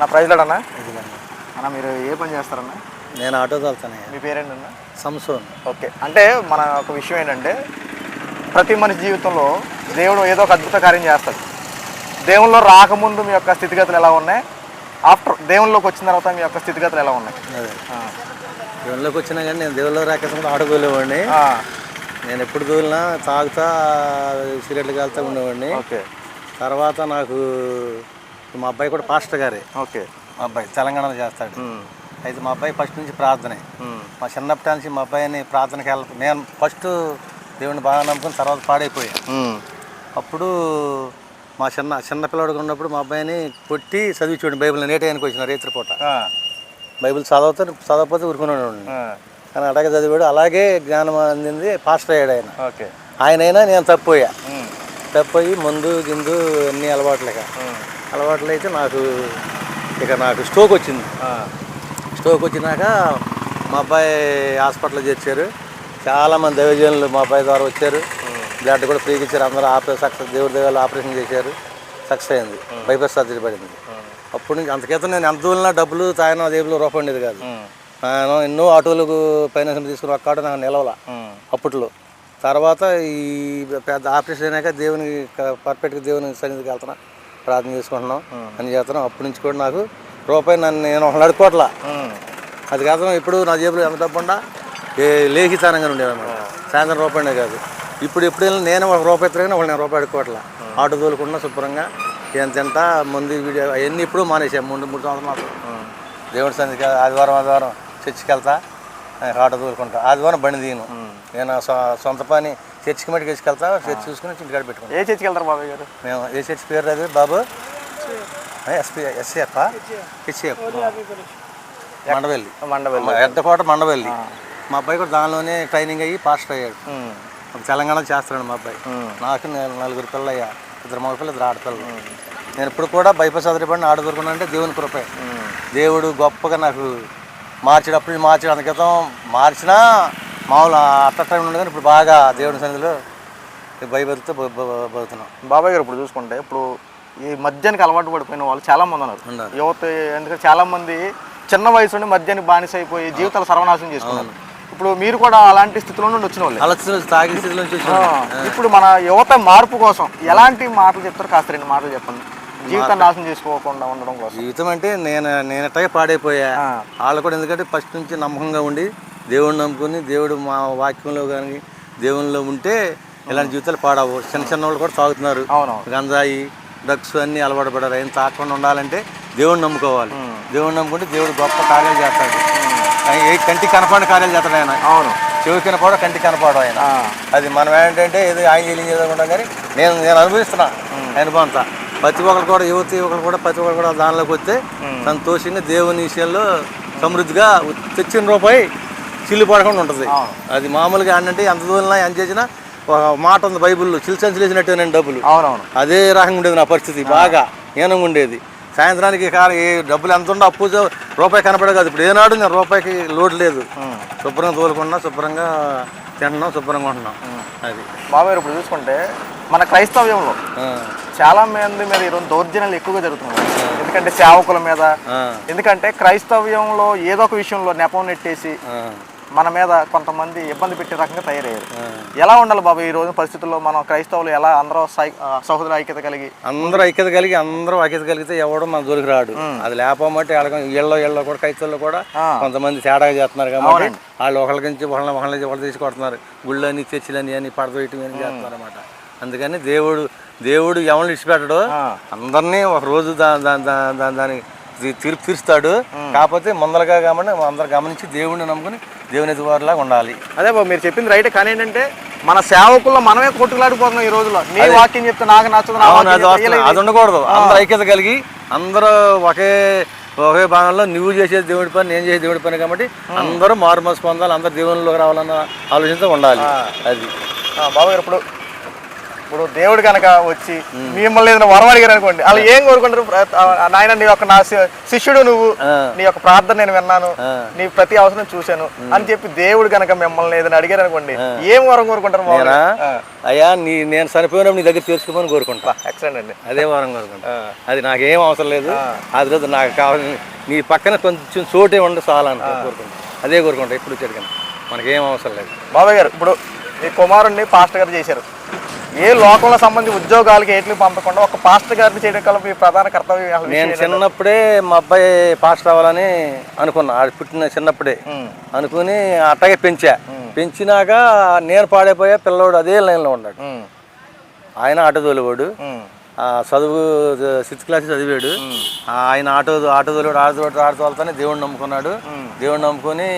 నా ప్రైజ్ అన్న. అన్న. మీరు ఏ పని చేస్తారన్న? నేను ఆటో తోలుతాను మీ పేరేంటన్నా? సంసోన్. ఓకే. అంటే మన ఒక విషయం ఏంటంటే ప్రతి మనిషి జీవితంలో దేవుడు ఏదో ఒక అద్భుత కార్యం చేస్తాడు. దేవుల్లో రాకముందు మీ యొక్క స్థితిగతులు ఎలా ఉన్నాయి? ఆఫ్టర్ దేవుల్లోకి వచ్చిన తర్వాత మీ యొక్క స్థితిగతులు ఎలా ఉన్నాయి. దేవుళ్ళకి వచ్చినా కానీ నేను దేవుళ్ళ రాకేసుకుంటే ఆటో తోలేవాడిని. ఆ, నేను ఎప్పుడు తోలినా తాగుతా సిగరెట్లు కాలుతా ఉండేవాడిని. ఓకే. తర్వాత నాకు మా అబ్బాయి కూడా పాస్టర్ గారే. ఓకే. మా అబ్బాయి తెలంగాణలో చేస్తాడు. అయితే మా అబ్బాయి ఫస్ట్ నుంచి ప్రార్థనే. మా చిన్నప్పటి నుంచి మా అబ్బాయిని ప్రార్థనకి వెళ్ళ నేను ఫస్ట్ దేవుని బాగా నమ్ముకుని తర్వాత పాడైపోయా. అప్పుడు మా చిన్న చిన్న పిల్లడిగా ఉన్నప్పుడు మా అబ్బాయిని కొట్టి చదివి చూడండి బైబిల్. నేటానికి వచ్చిన రేత్రి పూట. బైబిల్ చదవతే చదవకపోతే ఊరుకున్నాడు కానీ అడగ చదివాడు. అలాగే జ్ఞానం అందింది పాస్టర్ అయ్యాడు ఆయన. ఓకే. ఆయనైనా నేను తప్పిపోయా ఉమ్, తప్పిపోయి మందు గిందు అన్ని అలవాట్లేక అలవాట్లు అయితే నాకు ఇక నాకు స్ట్రోక్ వచ్చింది. స్ట్రోక్ వచ్చినాక మా అబ్బాయి హాస్పిటల్లో చేర్చారు. చాలామంది దైవజనులు మా అబ్బాయి ద్వారా వచ్చారు. బ్లడ్ కూడా ఫ్రీగా ఇచ్చారు. అందరూ ఆపరేషన్ సక్సెస్ దేవుడి దేవాలు ఆపరేషన్ చేశారు. సక్సెస్ అయింది. బైపాస్ సర్జరీ పడింది. అప్పటి నుంచి అంతకేతం నేను ఎంత దూరినా డబ్బులు తాగిన జేబులో రూపాయి ఉండేది కాదు. నేను ఎన్నో ఆటోలకు ఫైనాన్స్ తీసుకుని ఒక్క ఆటో నాకు నిలవల. అప్పట్లో. తర్వాత ఈ పెద్ద ఆపరేషన్ అయినాక దేవుని పర్ఫెక్ట్గా దేవుని సన్నిధికి వెళ్తున్నా. ప్రార్థన చేసుకుంటున్నాం. అని చేస్తున్నాం అప్పటి నుంచి కూడా నాకు రూపాయి నన్ను నేను ఉమ్, అది కాదు ఇప్పుడు నా జేబులో ఎంత డబ్బు ఉండా? ఏ లేఖితానంగా ఉండేదన్నమాట. సాయంత్రం రూపాయనే కాదు. ఇప్పుడు ఎప్పుడు నేను ఒక రూపాయి తిరిగినా ఒకళ్ళు నేను రూపాయి అడుక్కోవట్లా ఆటో తోలుకున్నా శుభ్రంగా. ఏం తింటా? ముందు వీడియో అవన్నీ ఇప్పుడు మానేసాం. ముందు మూడు సంవత్సరాలు ఉమ్, దేవుడి సన్నిధికి ఆదివారం ఆదివారం చర్చికి వెళ్తా. ఆటో తోలుకుంటా. ఆదివారం బండి తీయను. నేను సొంత పని చర్చికి మటుకు తీసుకెళ్తా చర్చి చూసుకుని ఇంటికాడ పెట్టుకుంటా ఏ చర్చికి వెళ్తారు బాబాయ్ గారు? మేము ఏ చర్చి పేరు అది బాబు? S P S C F H C F Mandavelli. Mandavelli. Eddakota Mandavelli. మా అబ్బాయి కూడా దానిలోనే ట్రైనింగ్ అయ్యి పాస్టర్ అయ్యాడు. తెలంగాణలో చేస్తున్నాడు మా అబ్బాయి. నాకు నలుగురు పిల్లలు అయ్యా ఇద్దరు మగ పిల్లలు ఇద్దరు ఆడపిల్లలు. నేను ఇప్పుడు కూడా బైపాస్ అదిరిపడిన ఆడదొరుకున్నానంటే దేవుని కృపే. దేవుడు గొప్పగా నాకు మార్చేటప్పుడు మార్చాడు అంత క్రితం మార్చినా మామూలు అట్ట టైం ఉండదు కానీ ఇప్పుడు బాగా దేవుని సన్నిధిలో భయభక్తితో బ- బ- బతుకుతున్నాం. బాబాయ్ గారు ఇప్పుడు చూసుకుంటే ఇప్పుడు ఈ మద్యానికి అలవాటు పడిపోయిన వాళ్ళు చాలా మంది ఉన్నారు. యువత ఎందుకంటే చాలా మంది చిన్న వయసు నుండి మద్యానికి బానిస అయిపోయి జీవితాలు సర్వనాశనం చేసుకున్నారు. ఇప్పుడు మీరు కూడా అలాంటి స్థితిలో నుండి వచ్చిన వాళ్ళే. ఇప్పుడు మన యువత మార్పు కోసం ఎలాంటి మాటలు చెప్తారు? కాస్త రెండు మాటలు చెప్పండి. జీవితాన్ని నాశనం చేసుకోకుండా ఉండడం కోసం. జీవితం అంటే నేను నేనట్టగా పాడైపోయా. వాళ్ళు కూడా ఎందుకంటే ఫస్ట్ నుంచి నమ్మకంగా ఉండి దేవుడిని నమ్ముకుని దేవుడు మా వాక్యంలో కానీ దేవునిలో ఉంటే ఇలాంటి జీవితాలు పాడవు. చిన్న చిన్న వాళ్ళు కూడా తాగుతున్నారు. గంజాయి డ్రగ్స్ అన్నీ అలవాటు పడారు ఏం తాగకుండా ఉండాలంటే దేవుడిని నమ్ముకోవాలి. దేవుడిని నమ్ముకుంటే దేవుడు గొప్ప కార్యాలు చేస్తాడు. ఆయన ఏ కంటికి కనపడిన కార్యాలు చేస్తాడు ఆయన. అవును. చెవి కనపడవు కంటికి కనపడవు ఆయన. అది మనం ఏంటంటే ఏదో ఆయన చదవకుండా కానీ నేను నేను అనుభవిస్తున్నా. అనుభవం అంతా ప్రతి ఒక్కరు కూడా యువతి ఒకరు కూడా ప్రతి ఒక్కరు కూడా దానిలోకి వస్తే సంతోషంగా దేవుని విషయంలో సమృద్ధిగా తెచ్చిన రూపాయి చిల్లు పడకుండా ఉంటుంది. అది మామూలుగా ఏంటంటే ఎంత దూరం ఎంత చేసినా ఒక మాట ఉంది బైబిల్లో చిల్చంచలేసినట్టు నేను డబ్బులు. అవునవును. అదే రకంగా ఉండేది నా పరిస్థితి బాగా హీనంగా ఉండేది. సాయంత్రానికి ఏ డబ్బులు ఎంత ఉందో అప్పు రూపాయి కనపడే కాదు. ఇప్పుడు ఏనాడు నేను రూపాయికి లోటు లేదు. శుభ్రంగా తోలుకున్నా శుభ్రంగా తింటున్నాం శుభ్రంగా ఉంటున్నాం. అది. బాబాయ్ ఇప్పుడు చూసుకుంటే మన క్రైస్తవ్యంలో చాలా మంది మీద ఈరోజు దౌర్జన్యాలు ఎక్కువగా జరుగుతున్నాయి. ఎందుకంటే సేవకుల మీద ఎందుకంటే క్రైస్తవ్యంలో ఏదో ఒక విషయంలో నెపం నెట్టేసి మన మీద కొంతమంది ఇబ్బంది పెట్టే రకంగా తయారయ్యారు. ఎలా ఉండాలి బాబు ఈ రోజు పరిస్థితుల్లో మనం క్రైస్తవులు ఎలా అందరూ సహోదర ఐక్యత కలిగి? అందరూ ఐక్యత కలిగి అందరూ ఐక్యత కలిగితే ఎవడు మన జోలికి రాడు. అది లేకపోతే ఇళ్ళలో ఇళ్ళలో కూడా కైతల్లో కూడా. కొంతమంది తేడాగా చేస్తున్నారు కాబట్టి వాళ్ళు ఒకళ్ళ నుంచి ఒకళ్ళ ఒకళ్ళ నుంచి ఒకళ్ళు తీసి కొడుతున్నారు. గుళ్ళని చర్చిలని అని పడదోయటం అని చేస్తున్నారు అనమాట అందుకని దేవుడు దేవుడు ఎవరిని విడిచిపెట్టడు. ఆ. అందరినీ ఒక రోజు దా దాని తీ- తీర్పు తీరుస్తాడు. కాకపోతే ముందరగా కాబట్టి అందరు గమనించి దేవుడిని నమ్ముకుని దేవుని ఎదువారిలాగా ఉండాలి. అదే బాబు మీరు చెప్పింది రైట్ కానీ ఏంటంటే మన సేవకుల్లో మనమే కొట్టులాడిపోతున్నాం ఈ రోజులో నీ వాక్యం చెప్తే నాకు నచ్చదు అది ఉండకూడదు. అందరూ ఐక్యత కలిగి అందరూ ఒకే ఒకే భాగంలో నువ్వు చేసేది దేవుడి పని నేను చేసే దేవుడి పని కాబట్టి అందరూ మారుమోసి పొందాలి అందరూ దేవునిలోకి రావాలన్న ఆలోచనతో ఉండాలి. అది. బాబు ఇప్పుడు ఇప్పుడు దేవుడు కనుక వచ్చి మిమ్మల్ని ఏదైనా వరం అడిగారు అనుకోండి వాళ్ళు ఏం కోరుకుంటారు? నాయన నీ యొక్క నా శిష్యుడు నువ్వు. నీ యొక్క ప్రార్థన నేను విన్నాను. నీ ప్రతి అవసరం చూశాను అని చెప్పి దేవుడు కనుక మిమ్మల్ని ఏదైనా అడిగారు అనుకోండి ఏం వరం కోరుకుంటారు అయ్యా నీ నేను చనిపోయినప్పుడు నీ దగ్గర తీర్చుకోమని కోరుకుంటా. ఎక్సలెంట్ అండి. అదే వారం కోరుకుంటా. అది నాకేం అవసరం లేదు. అది రోజు నాకు కావాలి నీ పక్కన కొంచెం చోటే ఉండి చాలా అని కోరుకుంటా. అదే కోరుకుంటా ఎప్పుడు చెడిగాను మనకేం అవసరం లేదు. బాబాయ్ గారు ఇప్పుడు ఈ కుమారుణ్ణి పాస్టర్ గారు చేశారు. ఏ లోకంలో సంబంధించి ఉద్యోగాలకి ఏట్లు పంపకుండా ఒక పాస్టర్ గారిని చేయడం కల మీ ప్రధాన కర్తవ్యం నేను చిన్నప్పుడే మా అబ్బాయి పాస్టర్ అవ్వాలని అనుకున్నా. పుట్టిన చిన్నప్పుడే. అనుకుని అట్టగే పెంచా. పెంచినాక నేను పాడైపోయా పిల్లోడు అదే లైన్లో ఉన్నాడు. ఆయన ఆటో తోలేవాడు. చదువు సిక్స్త్ క్లాస్ చదివాడు. ఆయన ఆటో ఆటో తోలేవాడు ఆటో ఆటో తోలుతానే దేవుడిని నమ్ముకున్నాడు. దేవుడిని నమ్ముకొని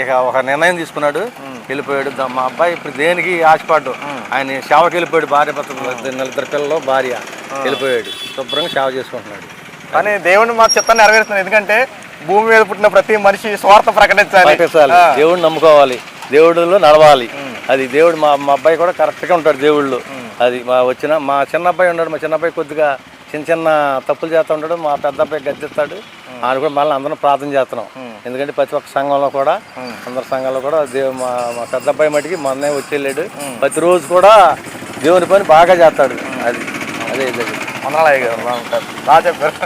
ఇక ఒక నిర్ణయం తీసుకున్నాడు వెళ్ళిపోయాడు. మా అబ్బాయి ఇప్పుడు దేనికి ఆశపడ్డు? ఆయన సేవకి వెళ్ళిపోయాడు భార్య భర్తలు ఇద్దరు పిల్లలు భార్య వెళ్ళిపోయాడు. శుభ్రంగా సేవ చేసుకుంటున్నాడు. కానీ దేవుడిని మా చిత్తాన్ని నెరవేరుస్తున్నారు ఎందుకంటే భూమి మీద పుట్టిన ప్రతి మనిషి స్వార్థ ప్రకటించాలి. ప్రకటించాలి. దేవుడిని నమ్ముకోవాలి. దేవుడిలో నడవాలి. అది దేవుడు మా మా అబ్బాయి కూడా కరెక్ట్గా ఉంటాడు దేవుళ్ళు. అది మా వచ్చిన మా చిన్న అబ్బాయి ఉన్నాడు మా చిన్న అబ్బాయి కొద్దిగా చిన్న చిన్న తప్పులు చేస్తూ ఉంటాడు మా పెద్ద అబ్బాయి గద్దిస్తాడు ఆయన కూడా మళ్ళీ అందరం ప్రార్థన చేస్తున్నాం. ఎందుకంటే ప్రతి ఒక్క సంఘంలో కూడా అందరి సంఘంలో కూడా దేవు మా మా పెద్ద అబ్బాయి మటుకి మొన్నే వచ్చి వెళ్ళాడు ప్రతిరోజు కూడా దేవుని పని బాగా చేస్తాడు. అది అదే ఇది. వందనాలు గారు బాగా చెప్పారు